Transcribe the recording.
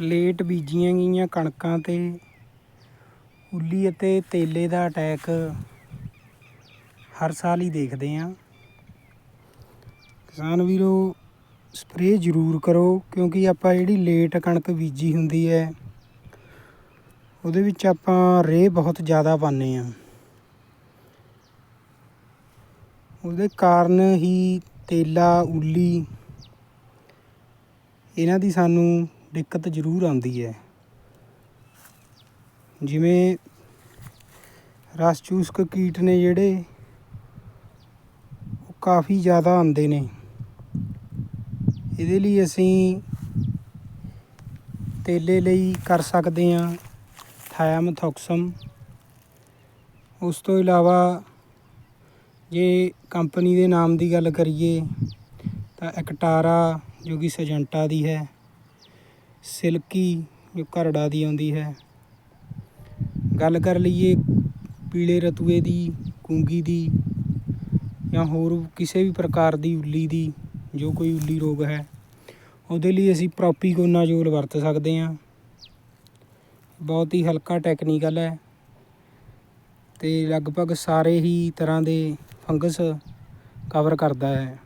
Late ਬੀਜੀਆਂ ਗਈਆਂ ਕਣਕਾਂ ਤੇ ਉੱਲੀ ਅਤੇ ਤੇਲੇ ਦਾ ਅਟੈਕ ਹਰ ਸਾਲ ਹੀ ਦੇਖਦੇ ਹਾਂ। ਕਿਸਾਨ ਵੀਰੋ ਸਪਰੇਅ ਜ਼ਰੂਰ ਕਰੋ ਕਿਉਂਕਿ ਆਪਾਂ ਜਿਹੜੀ ਲੇਟ ਕਣਕ ਬੀਜੀ ਹੁੰਦੀ ਹੈ, ਉਹਦੇ ਵਿੱਚ ਆਪਾਂ ਰੇਹ ਬਹੁਤ ਜ਼ਿਆਦਾ ਪਾਉਂਦੇ ਹਾਂ। ਉਹਦੇ ਕਾਰਨ ਹੀ ਤੇਲਾ, ਉੱਲੀ, ਇਹਨਾਂ ਦੀ ਸਾਨੂੰ ਦਿੱਕਤ ਜ਼ਰੂਰ ਆਉਂਦੀ ਹੈ। ਜਿਵੇਂ ਰਸ ਚੂਸਕ ਕੀਟ ਨੇ ਜਿਹੜੇ ਉਹ ਕਾਫੀ ਜ਼ਿਆਦਾ ਆਉਂਦੇ ਨੇ। ਇਹਦੇ ਲਈ ਅਸੀਂ ਤੇਲੇ ਲਈ ਕਰ ਸਕਦੇ ਹਾਂ ਥਾਇਆਮਥੋਕਸਮ ਉਸ ਤੋਂ ਇਲਾਵਾ ਜੇ ਕੰਪਨੀ ਦੇ ਨਾਮ ਦੀ ਗੱਲ ਕਰੀਏ ਤਾਂ ਐਕਟਾਰਾ ਜੋ ਕਿ ਸਜੰਟਾ ਦੀ ਹੈ ਸਿਲਕੀ ਜੋ ਘਰੜਾ ਦੀ ਆਉਂਦੀ ਹੈ। ਗੱਲ ਕਰ ਲਈਏ ਪੀਲੇ ਰਤੂਏ ਦੀ, ਕੂੰਗੀ ਦੀ ਜਾਂ ਹੋਰ ਕਿਸੇ ਵੀ ਪ੍ਰਕਾਰ ਦੀ ਉੱਲੀ ਦੀ, ਜੋ ਕੋਈ ਉੱਲੀ ਰੋਗ ਹੈ, ਉਹਦੇ ਲਈ ਅਸੀਂ ਪ੍ਰੋਪੀਕੋਨਾਜੋਲ ਵਰਤ ਸਕਦੇ ਹਾਂ। ਬਹੁਤ ਹੀ ਹਲਕਾ ਟੈਕਨੀਕਲ ਹੈ ਤੇ ਲਗਭਗ ਸਾਰੇ ਹੀ ਤਰ੍ਹਾਂ ਦੇ ਫੰਗਸ ਕਵਰ ਕਰਦਾ ਹੈ।